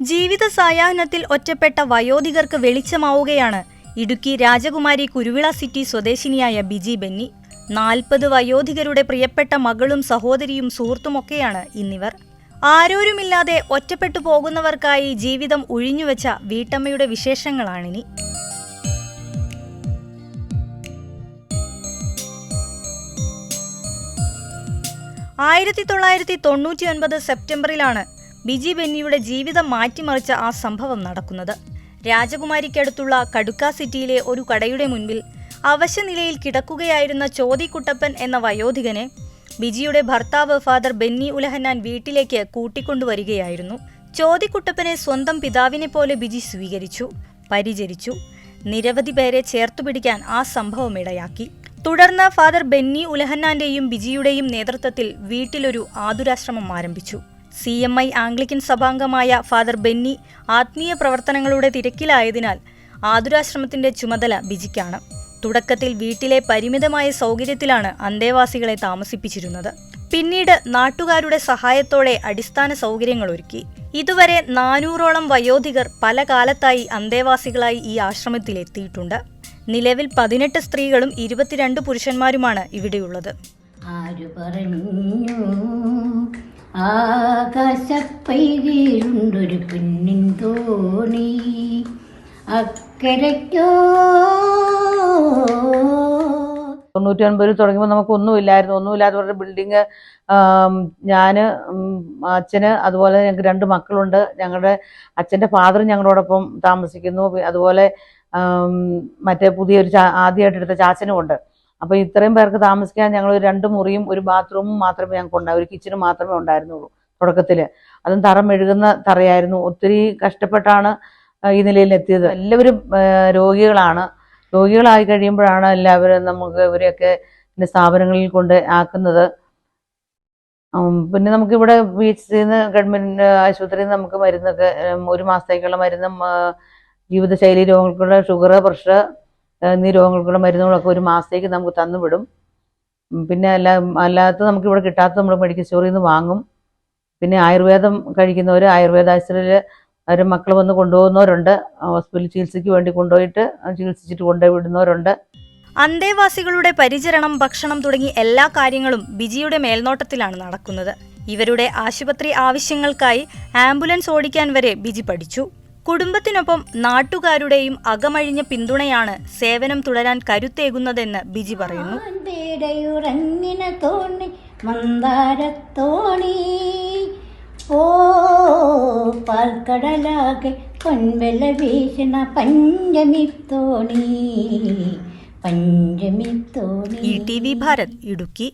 ജീവിത സായാഹ്നത്തിൽ ഒറ്റപ്പെട്ട വയോധികർക്ക് വെളിച്ചമാവുകയാണ്. ഇടുക്കി രാജകുമാരി കുരുവിള സിറ്റി സ്വദേശിനിയായ ബിജി ബെന്നി. നാൽപ്പത് വയോധികരുടെ പ്രിയപ്പെട്ട മകളും സഹോദരിയും സുഹൃത്തുമൊക്കെയാണ് ഇന്നിവർ. ആരോരുമില്ലാതെ ഒറ്റപ്പെട്ടു പോകുന്നവർക്കായി ജീവിതം ഉഴിഞ്ഞുവെച്ച വീട്ടമ്മയുടെ വിശേഷങ്ങളാണിനി. ആയിരത്തി തൊള്ളായിരത്തി തൊണ്ണൂറ്റി ഒൻപത് സെപ്റ്റംബറിലാണ് ബിജി ബെന്നിയുടെ ജീവിതം മാറ്റിമറിച്ച ആ സംഭവം നടക്കുന്നത്. രാജകുമാരിക്കടുത്തുള്ള കടുക്ക സിറ്റിയിലെ ഒരു കടയുടെ മുൻപിൽ അവശനിലയിൽ കിടക്കുകയായിരുന്ന ചോതിക്കുട്ടപ്പൻ എന്ന വയോധികനെ ബിജിയുടെ ഭർത്താവ് ഫാദർ ബെന്നി ഉലഹന്നാൻ വീട്ടിലേക്ക് കൂട്ടിക്കൊണ്ടുവരികയായിരുന്നു. ചോതിക്കുട്ടപ്പനെ സ്വന്തം പിതാവിനെ പോലെ ബിജി സ്വീകരിച്ചു പരിചരിച്ചു നിരവധി പേരെ ചേർത്തുപിടിക്കാൻ ആ സംഭവം ഇടയാക്കി. തുടർന്ന് ഫാദർ ബെന്നി ഉലഹന്നാന്റെയും ബിജിയുടെയും നേതൃത്വത്തിൽ വീട്ടിലൊരു ആതുരാശ്രമം ആരംഭിച്ചു. സി എം ഐ ആംഗ്ലിക്കൻ സഭാംഗമായ ഫാദർ ബെന്നി ആത്മീയ പ്രവർത്തനങ്ങളുടെ തിരക്കിലായതിനാൽ ആതുരാശ്രമത്തിന്റെ ചുമതല ബിജിക്കാണ്. തുടക്കത്തിൽ വീട്ടിലെ പരിമിതമായ സൗകര്യത്തിലാണ് അന്തേവാസികളെ താമസിപ്പിച്ചിരുന്നത്. പിന്നീട് നാട്ടുകാരുടെ സഹായത്തോടെ അടിസ്ഥാന സൗകര്യങ്ങൾ ഒരുക്കി. ഇതുവരെ നാനൂറോളം വയോധികർ പല കാലത്തായി അന്തേവാസികളായി ഈ ആശ്രമത്തിലെത്തിയിട്ടുണ്ട് നിലവിൽ പതിനെട്ട് സ്ത്രീകളും ഇരുപത്തിരണ്ട് പുരുഷന്മാരുമാണ് ഇവിടെയുള്ളത്. ആകാശപ്പൈകീഴുണ്ടൊരു പെണ്ണിൻ തോണി അക്കരയ്ക്കോ തൊണ്ണൂറ്റി ഒൻപതിൽ തുടങ്ങിയപ്പോൾ നമുക്ക് ഒന്നുമില്ലായിരുന്നു ഒന്നുമില്ലാത്തവരുടെ ബിൽഡിങ് ഞാൻ അച്ഛന് അതുപോലെ ഞങ്ങൾക്ക് രണ്ട് മക്കളുണ്ട്. ഞങ്ങളുടെ അച്ഛന്റെ ഫാദർ ഞങ്ങളോടൊപ്പം താമസിക്കുന്നു. അതുപോലെ മറ്റേ പുതിയൊരു ആദ്യമായിട്ട് എടുത്ത ചാച്ചനും ഉണ്ട്. അപ്പോൾ ഇത്രയും പേർക്ക് താമസിക്കാൻ ഞങ്ങൾ രണ്ട് മുറിയും ഒരു ബാത്റൂമും മാത്രമേ ഞങ്ങൾക്ക് ഉണ്ടായി ഒരു കിച്ചനും മാത്രമേ ഉണ്ടായിരുന്നുള്ളൂ തുടക്കത്തിൽ അതും തറ മെഴുകുന്ന തറയായിരുന്നു. ഒത്തിരി കഷ്ടപ്പെട്ടാണ് ഈ നിലയിൽ എത്തിയത്. എല്ലാവരും രോഗികളാണ്. രോഗികളായി കഴിയുമ്പോഴാണ് എല്ലാവരും നമുക്ക് ഇവരെയൊക്കെ സ്ഥാപനങ്ങളിൽ കൊണ്ട് ആക്കുന്നത്. പിന്നെ നമുക്കിവിടെ ബീച്ചിൽ നിന്ന് ഗവൺമെന്റ് ആശുപത്രിയിൽ നിന്ന് നമുക്ക് മരുന്നൊക്കെ ഒരു മാസത്തേക്കുള്ള മരുന്നും ജീവിതശൈലി രോഗങ്ങൾക്കുള്ള ഷുഗർ പ്രഷർ എന്നീ രോഗങ്ങൾക്കുള്ള മരുന്നുകളൊക്കെ ഒരു മാസത്തേക്ക് നമുക്ക് തന്നുവിടും. പിന്നെ അല്ല അല്ലാത്ത നമുക്ക് ഇവിടെ കിട്ടാത്ത നമ്മൾ മെഡിക്കൽ സ്റ്റോറിൽ നിന്ന് വാങ്ങും. പിന്നെ ആയുർവേദം കഴിക്കുന്നവർ ആയുർവേദ ആശുപത്രിയിൽ അവർ മക്കൾ വന്ന് കൊണ്ടുപോകുന്നവരുണ്ട്. ഹോസ്പിറ്റലിൽ ചികിത്സയ്ക്ക് വേണ്ടി കൊണ്ടുപോയിട്ട് ചികിത്സിച്ചിട്ട് കൊണ്ടുപോയി വിടുന്നവരുണ്ട്. അന്തേവാസികളുടെ പരിചരണം ഭക്ഷണം തുടങ്ങി എല്ലാ കാര്യങ്ങളും ബിജിയുടെ മേൽനോട്ടത്തിലാണ് നടക്കുന്നത്. ഇവരുടെ ആശുപത്രി ആവശ്യങ്ങൾക്കായി ആംബുലൻസ് ഓടിക്കാൻ വരെ ബിജി പഠിച്ചു. കുടുംബത്തിനൊപ്പം നാട്ടുകാരുടെയും അകമഴിഞ്ഞ പിന്തുണയാണ് സേവനം തുടരാൻ കരുത്തേകുന്നതെന്ന് ബിജി പറയുന്നു. പാൽക്കടലാകെ പൊൻവെല വീശണ E T V Bharat Idukki.